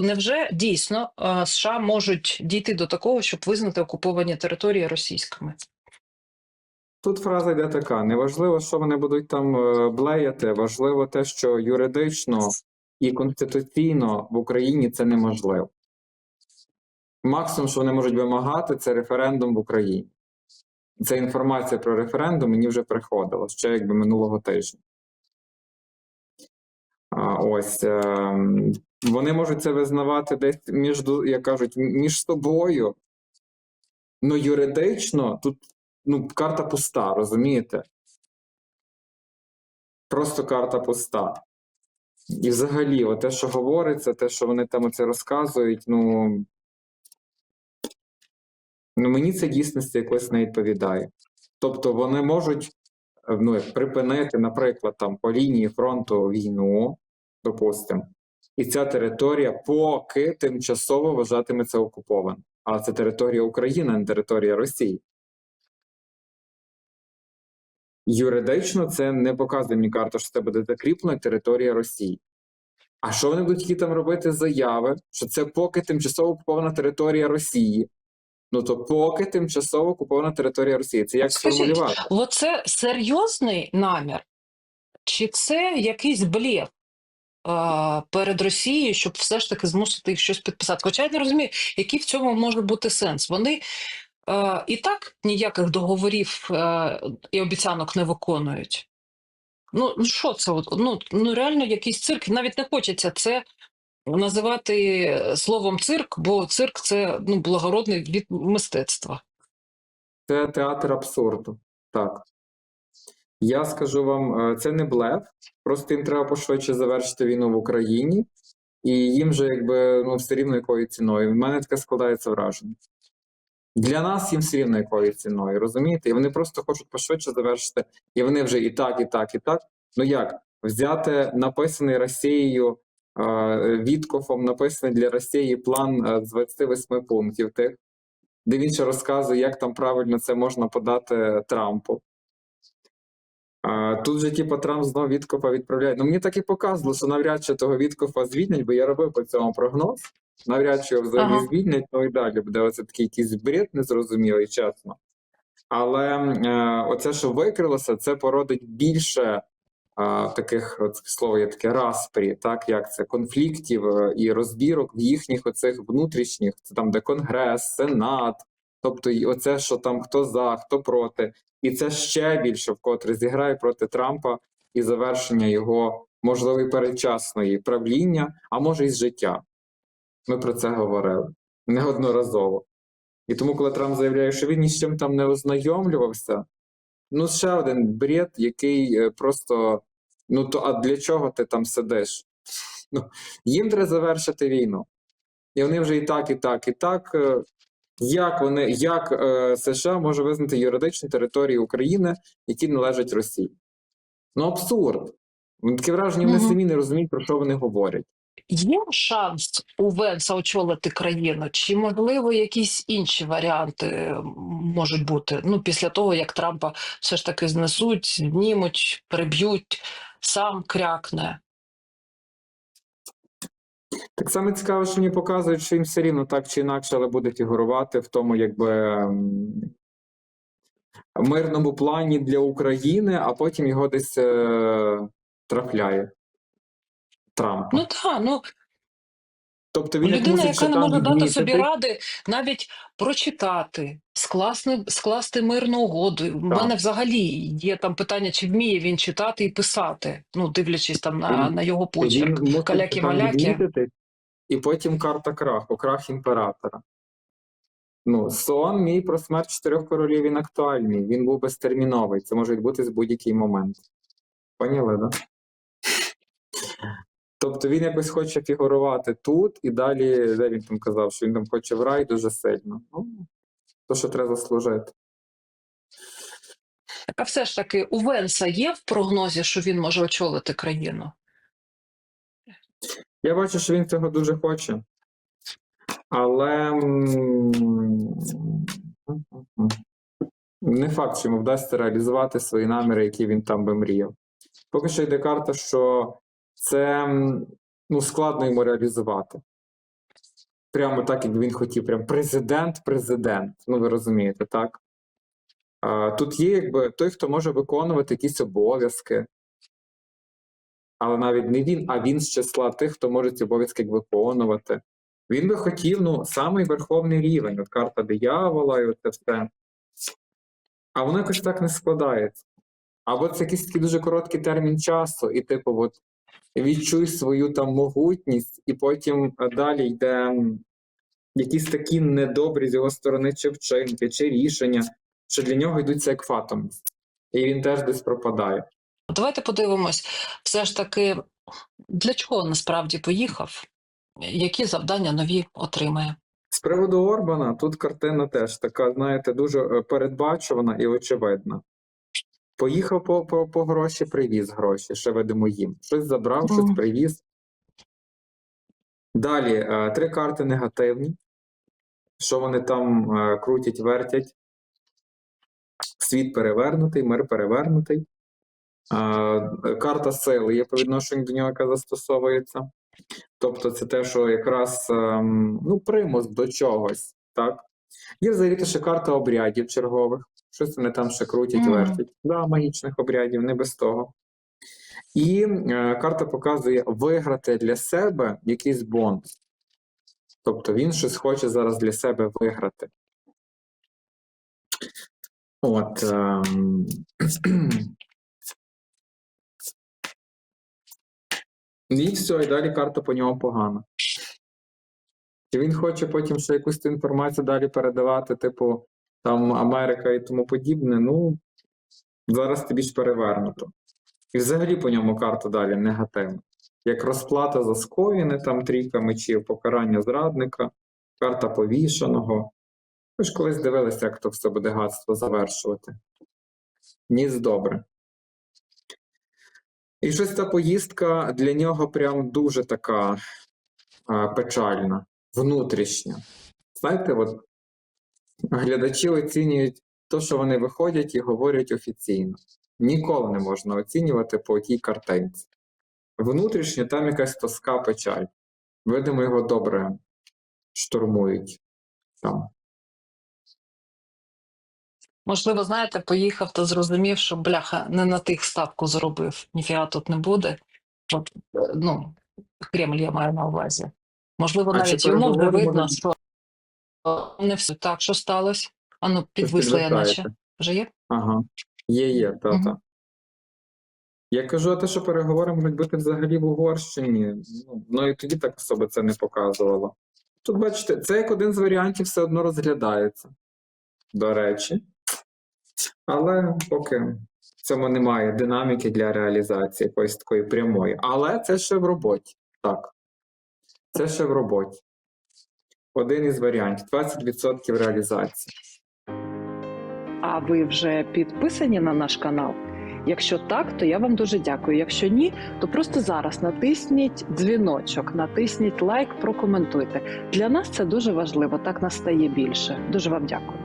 невже дійсно е, США можуть дійти до такого, щоб визнати окуповані території російськими? Тут фраза йде така: неважливо, що вони будуть там е, блеяти, важливо те, що юридично і конституційно в Україні це неможливо. Максимум, що вони можуть вимагати, це референдум в Україні. Ця інформація про референдум мені вже приходила ще якби минулого тижня. Ось ем, вони можуть це визнавати десь між, як кажуть, між собою. Ну, юридично тут ну, карта пуста, розумієте? Просто карта пуста. І взагалі, те, що говориться, те, що вони там оце розказують, ну. Ну, мені це дійсності якось не відповідає. Тобто вони можуть ну, припинити, наприклад, там по лінії фронту війну, допустимо, і ця територія поки тимчасово вважатиметься окупованою. Але це територія України, а не територія Росії. Юридично це не показує мені карта, що це буде закріплена територія Росії. А що вони будуть які там робити заяви, що це поки тимчасово окупована територія Росії? Ну то поки тимчасово окупована територія Росії. Це як Скажіть, сформулювати? Оце серйозний намір, чи це якийсь блєв перед Росією, щоб все ж таки змусити їх щось підписати? Хоча я не розумію, який в цьому може бути сенс. Вони е, і так ніяких договорів е, і обіцянок не виконують. Ну, ну що це? Ну, ну реально якийсь цирк. Навіть не хочеться це називати словом цирк, бо цирк це ну, благородний від мистецтва. Це театр абсурду. Так. Я скажу вам, е, це не блеф. Просто їм треба пошвидше завершити війну в Україні, і їм же якби ну все рівно якою ціною. В мене таке складається враження. Для нас їм все рівно якою ціною, розумієте? І вони просто хочуть пошвидше завершити, і вони вже і так, і так, і так. Ну як взяти написаний Росією е, Віткофом, написаний для Росії план е, з 28 пунктів тих, де він ще розказує, як там правильно це можна подати Трампу. А, тут же, типу, Трамп знову Віткофа відправляє. Ну, мені так і показувало, що навряд чи того Віткофа звільнять, бо я робив по цьому прогноз. Навряд чи його взагалі Ага. звільнять, ну і далі буде оце такий якийсь бред незрозумілий, чесно. Але е, оце, що викрилося, це породить більше е, таких, от слово є таке распрі, так як це конфліктів е, і розбірок в їхніх оцих внутрішніх, це там, де Конгрес, Сенат, тобто оце, що там хто за, хто проти. І це ще більше вкотре зіграє проти Трампа і завершення його можливо передчасної правління, а може і з життя. Ми про це говорили неодноразово. І тому, коли Трамп заявляє, що він ні з чим там не ознайомлювався, ну ще один бред, який е, просто ну то а для чого ти там сидиш? Ну, їм треба завершити війну. І вони вже і так, і так, і так. Е, Як вони, як е, США може визнати юридичні території України, які належать Росії? Ну, абсурд. Таке враження, вони Мгм. самі не розуміють, про що вони говорять. Є шанс у Венса очолити країну, чи можливо якісь інші варіанти можуть бути? Ну, після того, як Трампа все ж таки знесуть, знімуть, приб'ють, сам крякне. Так само цікаво, що мені показують, що їм все рівно так чи інакше, але буде фігурувати в тому, якби ем, мирному плані для України, а потім його десь е, трафляє Трамп. Ну так, ну тобто він людина, мусить яка не може дати собі ради, навіть прочитати, скласти, скласти мирну угоду. У мене взагалі є там питання, чи вміє він читати і писати, ну дивлячись там на, Він- на його почерк. Каляки-маляки. І потім карта краху, крах імператора. Ну, сон мій про смерть чотирьох королів він актуальний. Він був безтерміновий. Це може відбутись в будь-який момент. Поняли, да? Тобто він якось хоче фігурувати тут, і далі, де він там казав, що він там хоче в рай дуже сильно. Ну, то, що треба заслужити. Так, а все ж таки, у Венса є в прогнозі, що він може очолити країну? Я бачу, що він цього дуже хоче. Але не факт, що йому вдасться реалізувати свої наміри, які він там би мріяв. Поки що йде карта, що це ну, складно йому реалізувати. прямо так, як він хотів, прям президент-президент. Ну, ви розумієте, так? Тут є якби той, хто може виконувати якісь обов'язки. Але навіть не він, а він з числа тих, хто може ці обов'язки виконувати. Він би хотів, ну, самий верховний рівень, от карта диявола і оце все. А воно якось так не складається. Або це якийсь такий дуже короткий термін часу, і, типу, от відчуй свою там могутність, і потім е, далі йде якісь такі недобрі з його сторони чи вчинки, чи рішення, що для нього йдуться як фатомність. І він теж десь пропадає. Давайте подивимось, все ж таки, для чого насправді поїхав, які завдання нові отримає. З приводу Орбана, тут картина теж така, знаєте, дуже е, передбачувана і очевидна. Поїхав по, по, по гроші, привіз гроші, ще видимо їм. Щось забрав, щось привіз. Далі е, три карти негативні. Що вони там е, крутять, вертять? Світ перевернутий, мир перевернутий. Е, Карта сили є по відношенню до нього, яка застосовується. Тобто, це те, що якраз ем, ну, примус до чогось. Так? Є взагалі те, ще карта обрядів чергових. Щось вони там ще крутять, Мгм. вертять. Да, магічних обрядів, не без того. І е, карта показує виграти для себе якийсь бонус. Тобто він щось хоче зараз для себе виграти. От. Ем... І все, і далі карта по ньому погана. Чи він хоче потім ще якусь ту інформацію далі передавати, типу там Америка і тому подібне, ну зараз тобі ж перевернуто. І взагалі по ньому карта далі негативна. Як розплата за скоєне, там трійка мечів, покарання зрадника, карта повішаного. Ви ж колись дивилися, як то все буде гадство завершувати. Ніц добре. І щось та поїздка для нього прям дуже така а, печальна, внутрішня. Знаєте, от глядачі оцінюють те, що вони виходять і говорять офіційно. Ніколи не можна оцінювати по тій картинці. Внутрішньо там якась тоска печаль. Видимо, його добре штурмують там. Можливо, знаєте, поїхав та зрозумів, що бляха не на тих ставку зробив, ніфіга тут не буде. От, е, ну, Кремль я маю на увазі. Можливо, навіть йому вже видно, що не все так, що сталося. Ану, підвисла я наче. Вже є? Ага. Є, є, та, та. Я кажу, а те, що переговори можуть бути взагалі в Угорщині, ну, і тоді так особо це не показувало. Тут, бачите, це як один з варіантів все одно розглядається, до речі. Але поки в цьому немає динаміки для реалізації якоїсь такої прямої. Але це ще в роботі. Так. Це ще в роботі. Один із варіантів 20% реалізації. А ви вже підписані на наш канал? Якщо так, то я вам дуже дякую. Якщо ні, то просто зараз натисніть дзвіночок, натисніть лайк, прокоментуйте. Для нас це дуже важливо. Так нас стає більше. Дуже вам дякую.